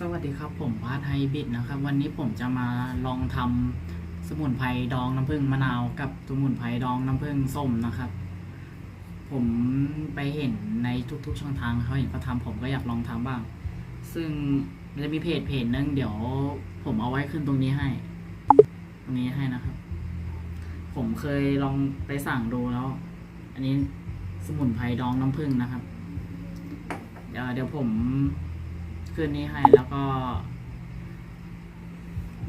สวัสดีครับผมพาไทยบิดนะครับ วันนี้ผมจะมาลองทำสมุนไพรดองน้ำผึ้งมะนาวกับสมุนไพรดองน้ำผึ้งส้มนะครับ ผมไปเห็นในทุกๆช่องทางเขาเห็นเขาทำผมก็อยากลองทำบ้าง ซึ่งมันจะมีเพจเพจนึงเดี๋ยว ผมเอาไว้ขึ้นตรงนี้ให้ ตรงนี้ให้นะครับ ผมเคยลองไปสั่งดูแล้ว อันนี้สมุนไพรดองน้ำผึ้งนะครับ เดี๋ยวผม ขึ้นนี้ให้แล้วก็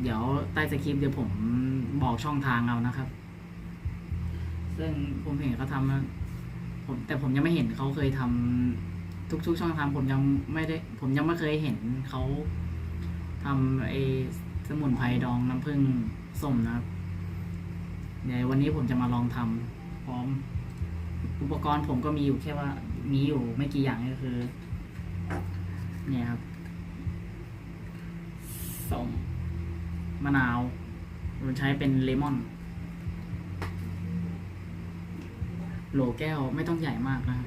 เดี๋ยวใต้สคริปต์เดี๋ยวผมบอกช่องทางเอานะครับ ซึ่งผมเห็นเขาทำผมแต่ผมยังไม่เห็นเขาเคยทำทุกๆช่องทางผมยังไม่ได้ ผมยังไม่เคยเห็นเขาทำไอ้สมุนไพรดองน้ำผึ้งส้มนะครับเดี๋ยววันนี้ผมจะมาลองทำพร้อม อุปกรณ์ผมก็มีอยู่แค่ว่ามีอยู่ไม่กี่อย่างก็คือ เนี่ยครับ ส้มมะนาวผมใช้เป็นเลมอน โหลแก้วไม่ต้องใหญ่มากนะ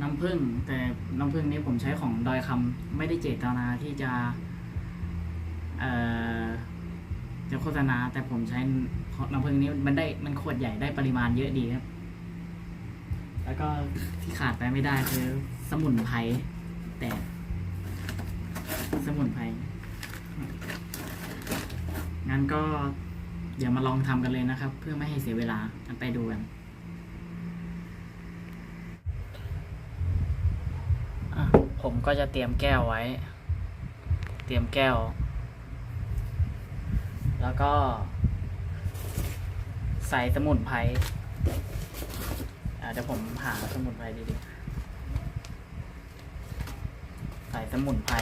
น้ำผึ้งแต่น้ำผึ้งนี้ผมใช้ของดอยคำไม่ได้เจตนาที่จะ เอ่อ จะโฆษณา แต่ผมใช้น้ำผึ้งนี้มันได้มันขวดใหญ่ได้ปริมาณเยอะดีครับ แล้วก็ที่ขาดไปไม่ได้คือสมุนไพรแต่ สมุนไพรงั้นก็เดี๋ยวมาลองทำกันเลยนะครับ เพื่อไม่ให้เสียเวลากันไปดูกันผมก็จะเตรียมแก้วไว้ เตรียมแก้ว แล้วก็ ใส่สมุนไพรเดี๋ยวผมหาสมุนไพรดีๆใส่สมุนไพร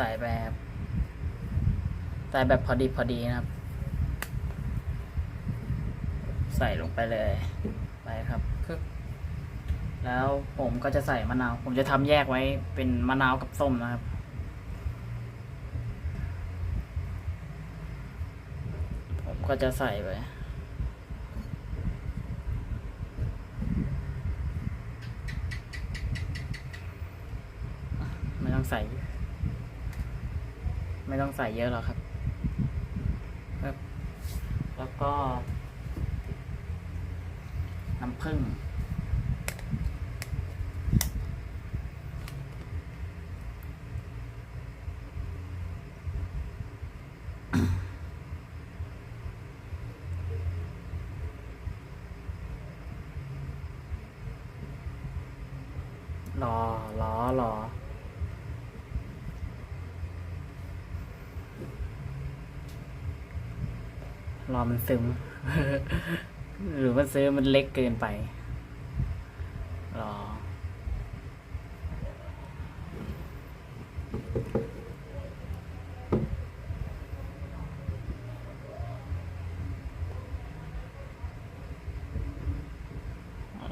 ส่แบบใส่แบบพอดีพอดีนะครับ ใส่ลงไปเลย ไปครับคึกแล้วผมก็จะใส่มะนาว ผมจะทำแยกไว้เป็นมะนาวกับส้มนะครับ ผมก็จะใส่ไปไม่ต้องใส่ ไม่ต้องใส่เยอะหรอกครับครับ แล้วก็ น้ำผึ้งรอรอรอ รอมันซึม หรือว่าซื้อมันเล็กเกินไป รอ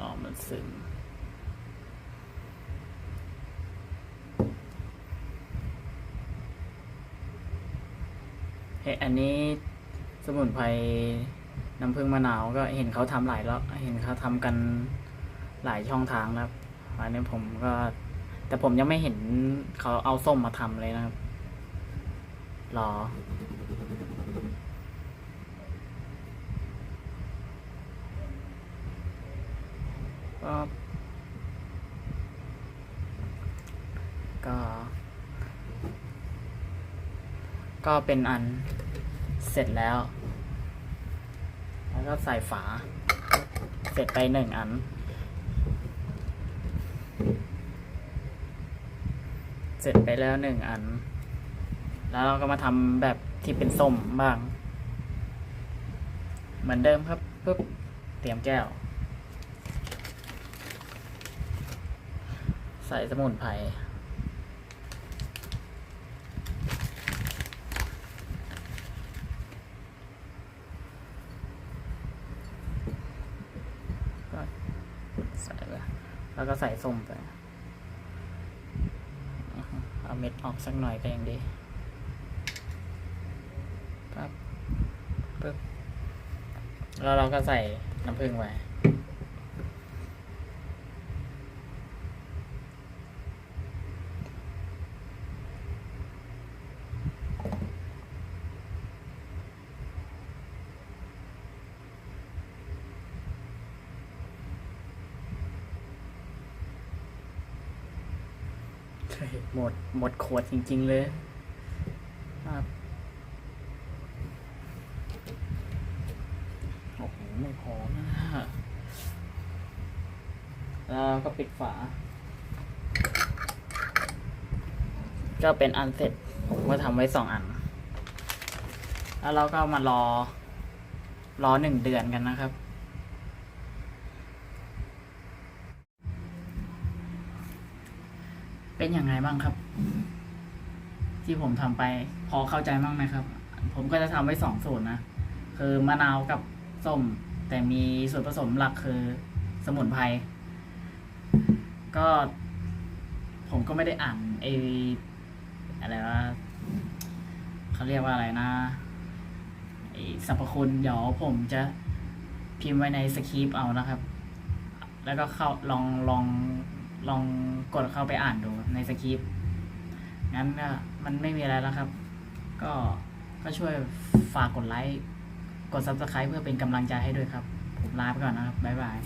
รอมันซึมเฮ้อันนี้ สมุนไพรน้ำผึ้งมะนาวก็เห็นเขาทำหลายแล้วเห็นเขาทำกันหลายช่องทางแล้วอันนี้ผมก็ แต่ผมยังไม่เห็นเขาเอาส้มมาทำเลยนะครับรอก็ก็ ก็เป็นอัน เสร็จแล้ว แล้วก็ใส่ฝา เสร็จไปหนึ่งอัน เสร็จไปแล้วหนึ่งอัน แล้วเราก็มาทำแบบที่เป็นส้มบ้าง เหมือนเดิมครับปุ๊บเตรียมแก้ว ใส่สมุนไพร ใส่ไปแล้วก็ใส่ส้มไปเอาเม็ดออกสักหน่อยก็ยังดีปั๊บปึ๊บแล้วเราก็ใส่น้ำผึ้งไว้ หมดหมดขวดจริง ๆ เลยครับโอ้โหไม่พอนะแล้วก็ปิดฝา ก็เป็นอันเสร็จ ผมก็ทำไว้สองอัน แล้วเราก็มารอ รอหนึ่งเดือนกันนะครับ เป็นยังไงบ้างครับ ที่ผมทำไป พอเข้าใจบ้างไหมครับ ผมก็จะทำไว้สองสูตรนะคือมะนาวกับส้ม แต่มีส่วนผสมหลักคือสมุนไพรก็ ผมก็ไม่ได้อ่านไออะไรว่าเขาเรียกว่าอะไรนะไอสรรพคุณเดี๋ยวผมจะพิมพ์ไว้ในสคริปต์เอานะครับ แล้วก็เข้าลองลอง ลองกดเข้าไปอ่านดูในสคริปต์งั้นก็มันไม่มีอะไรแล้วครับ ก็ก็ช่วยฝากกดไลค์ กด subscribe เพื่อเป็นกำลังใจให้ด้วยครับ ผมลาไปก่อนนะครับ บ๊ายบาย